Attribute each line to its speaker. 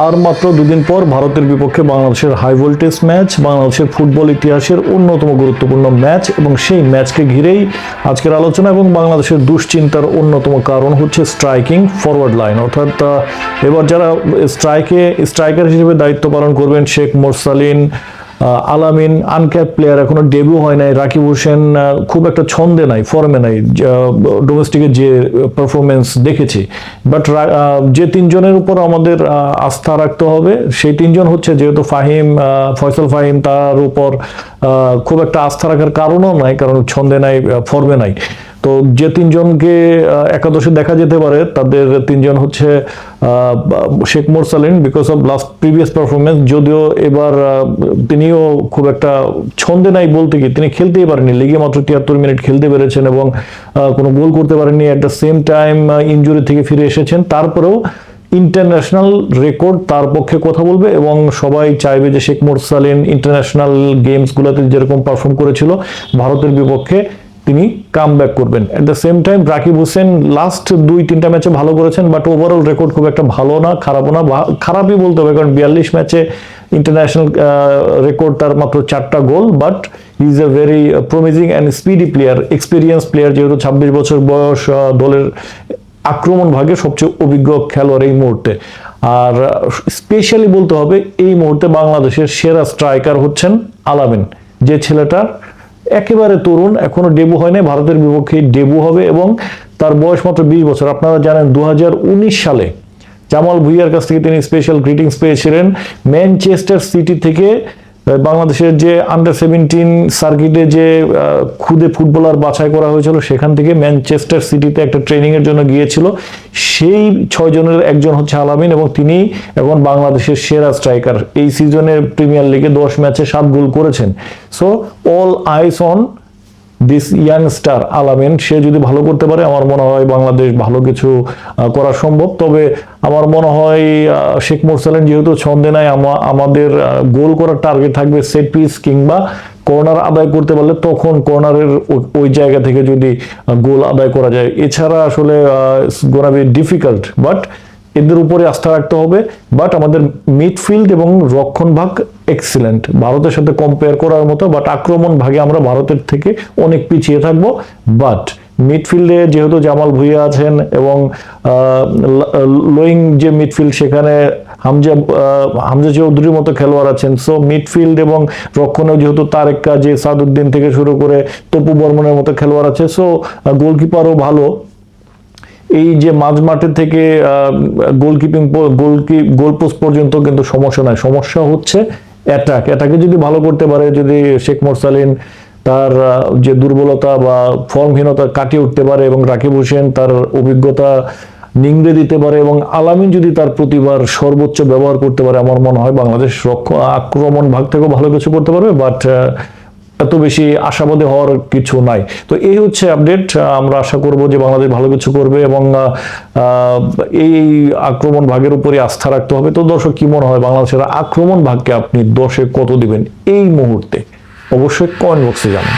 Speaker 1: আর মাত্র দুদিন পর ভারতের বিপক্ষে বাংলাদেশের হাই ভোল্টেজ ম্যাচ বাংলাদেশের ফুটবল ইতিহাসের অন্যতম গুরুত্বপূর্ণ ম্যাচ এবং সেই ম্যাচকে ঘিরেই আজকের আলোচনা এবং বাংলাদেশের দুশ্চিন্তার অন্যতম কারণ হচ্ছে স্ট্রাইকিং ফরওয়ার্ড লাইন অর্থাৎ এবার যারা স্ট্রাইকে স্ট্রাইকার হিসেবে দায়িত্ব পালন করবেন শেখ মোরসালিন আলামিন আনক্যাপ প্লেয়ার এখনও ডেবিউ হয় নাই। রাকিব হোসেন খুব একটা ছন্দে নাই ফর্মে নাই ডোমেস্টিকে যে পারফরমেন্স দেখেছি। বাট যে তিনজনের উপর আমাদের আস্থা রাখতে হবে, সেই তিনজন হচ্ছে যেহেতু ফাহিম ফয়সল ফাহিম, তার উপর খুব একটা আস্থা রাখার কারণও নাই, কারণ ছন্দে নাই ফর্মে নাই। তো যে তিনজনকে একাদশে দেখা যেতে পারে, তাদের তিনজন হচ্ছে Sheikh Morsalin because of last previous performance যদিও এবার তিনিও খুব একটা ছন্দে নাই বলতে কি তিনি খেলতেই পারেননি। লিগে মাত্র তিয়াত্তর মিনিট খেলতে পেরেছেন এবং কোনো গোল করতে পারেননি। At the same time injury থেকে ফিরে এসেছেন। তারপরেও ইন্টারন্যাশনাল রেকর্ড তার পক্ষে কথা বলবে এবং সবাই চাইবে যে শেখ মোরসালিন ইন্টারন্যাশনাল গেমসগুলোতে যেরকম পারফর্ম করেছিল, ভারতের বিপক্ষে তিনি কাম ব্যাক করবেন। At the same time Rakib Hossain last দুই, তিনটা ম্যাচে ভালো করেছেন বাট ওভারঅল রেকর্ড খুব একটা ভালো না, খারাপও না খারাপই বলতে হবে, কারণ বিয়াল্লিশ ম্যাচে ইন্টারন্যাশনাল রেকর্ড তার মাত্র চারটা goal but is a very promising and speedy player experience player যেহেতু ছাব্বিশ বছর বয়স দলের আক্রমণ ভাগে সবচেয়ে অভিজ্ঞ খেলোয়াড় এই মুহূর্তে। আর স্পেশালি বলতে হবে, এই মুহূর্তে বাংলাদেশের সেরা স্ট্রাইকার হচ্ছেন আলামিন, যে ছেলেটার একেবারে তরুণ, এখনও ডেবু হয় নাই, ভারতের বিপক্ষে ডেবু হবে এবং তার বয়স মাত্র বিশ বছর। আপনারা জানেন দু হাজার উনিশ সালে জামাল ভুইয়ার কাছ থেকে তিনি স্পেশাল গ্রিটিংস পেয়েছিলেন। ম্যানচেস্টার সিটি থেকে বাংলাদেশের যে আন্ডার সেভেন্টিন সার্কিটে যে খুদে ফুটবলার বাছাই করা হয়েছিল, সেখান থেকে ম্যানচেস্টার সিটিতে একটা ট্রেনিংয়ের জন্য গিয়েছিল। সেই ছয়জনের একজন হচ্ছে আলামিন এবং তিনি এখন বাংলাদেশের সেরা স্ট্রাইকার এই সিজনে প্রিমিয়ার লিগে দশ ম্যাচে সাত গোল করেছেন। So all eyes on this youngster Alamin সে যদি ভালো করতে পারে, আমার মনে হয় বাংলাদেশ ভালো কিছু করা সম্ভব। তবে আমার মনে হয় শেখ মোরসালেন যেহেতু ছন্দে নাই, আমা- আমাদের গোল করার টার্গেট থাকবে সেট পিস কিংবা কর্নার আদায় করতে পারলে তখন কর্নারের ওই জায়গা থেকে যদি গোল আদায় করা যায়। এছাড়া আসলে গোনা ডিফিকাল্ট বাট এদের উপরে আস্থা রাখতে হবে বাট আমাদের মিডফিল্ড এবং রক্ষণ ভাগ এক্সিলেন্ট ভারতের সাথে কম্পেয়ার করার মতো বাট আক্রমণ ভাগে আমরা ভারতের থেকে অনেক পিছিয়ে থাকব। বাট মিডফিল্ডে যেহেতু জামাল ভুইয়া আছেন এবং লোয়িং যে মিডফিল্ড সেখানে হামজা হামজা চৌধুরীর মতো খেলোয়াড় আছেন। সো মিডফিল্ড এবং রক্ষণেও যেহেতু তারেক কাজী সাদুদ্দিন থেকে শুরু করে তপু বর্মনের মতো খেলোয়াড় আছে সো গোলকিপারও ভালো। এই যে মাঝ মাঠে থেকে গোলকিপিং গোলকি, গোল পোস্ট পর্যন্ত কিন্তু সমস্যা নাই। সমস্যা হচ্ছে অ্যাটাক অ্যাটাকে যদি ভালো করতে পারে, যদি শেখ মোরসালিন তার যে দুর্বলতা বা ফর্মহীনতা কাটিয়ে উঠতে পারে এবং রাকিব হোসেন তার অভিজ্ঞতা নিংড়ে দিতে পারে এবং আলামিন যদি তার প্রতিবার সর্বোচ্চ ব্যবহার করতে পারে, আমার মনে হয় বাংলাদেশ রক্ষ, আক্রমণ ভাগ থেকেও ভালো কিছু করতে পারবে বাট এত বেশি আশাবাদী হওয়ার কিছু নাই। তো এই হচ্ছে আপডেট আমরা আশা করব যে বাংলাদেশ ভালো কিছু করবে এবং এই আক্রমণ ভাগের উপরে আস্থা রাখতে হবে। তো দর্শক, কি মনে হয় বাংলাদেশের আক্রমণ ভাগকে আপনি দশে কত দিবেন এই মুহূর্তে? অবশ্যই কমেন্ট বক্সে জানান।